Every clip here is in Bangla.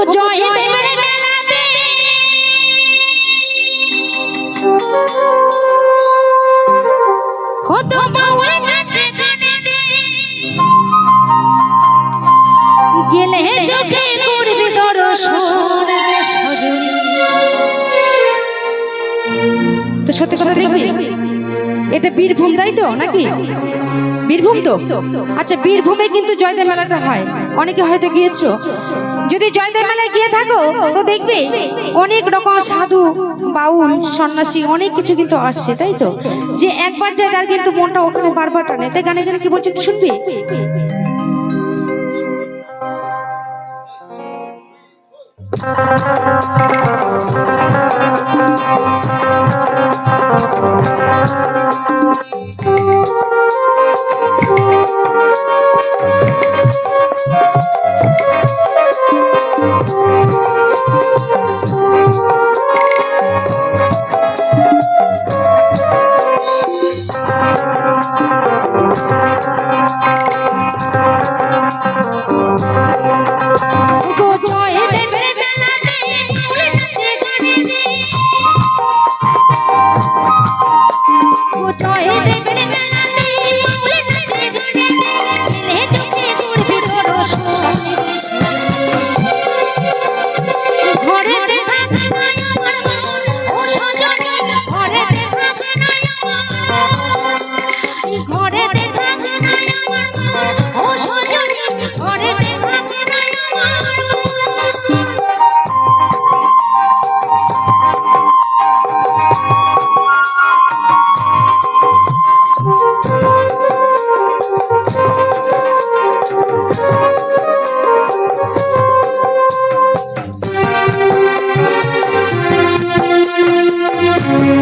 ওগো জয় দেবের মেলাতে কত বাউল নাচে গানেতে গেলে চোখে করবি দর্শন। তো সত্যি কথা দেখবি এটা বীরভূম তাই তো নাকি? বীরভূম তো? আচ্ছা বীরভূমে কিন্তু জয়দেব মেলাটা হয়। অনেকে হয়তো গিয়েছো। যদি জয়দেব মেলায় গিয়ে থাকো, তো দেখবে অনেক রকম সাধু, বাউল, সন্ন্যাসী, অনেক কিছু কিন্তু আসছে, তাই তো? যে একবার যায়, তার কিন্তু মনটা ওখানে বারবার টানে। তাই গানে গানে কি বলছে, একটু শুনবি? ওগো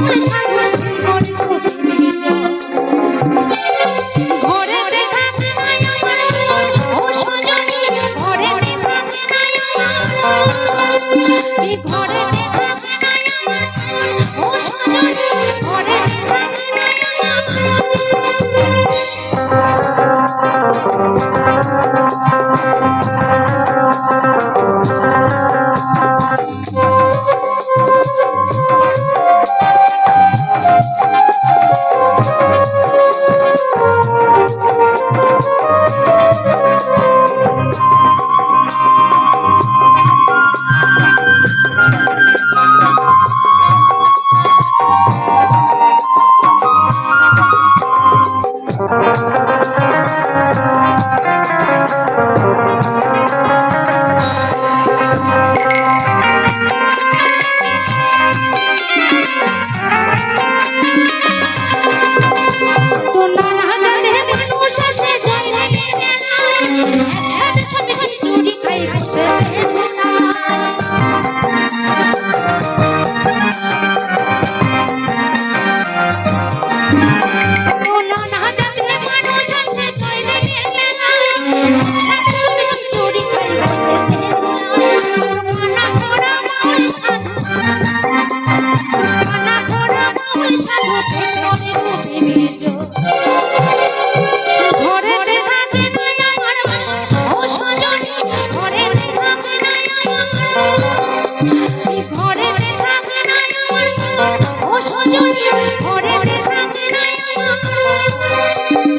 foolish hands. Música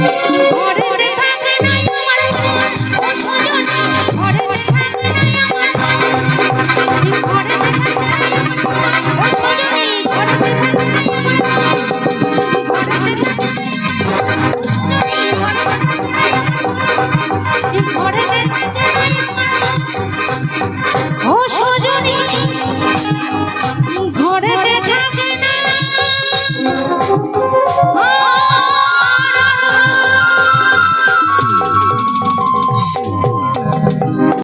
Thank you.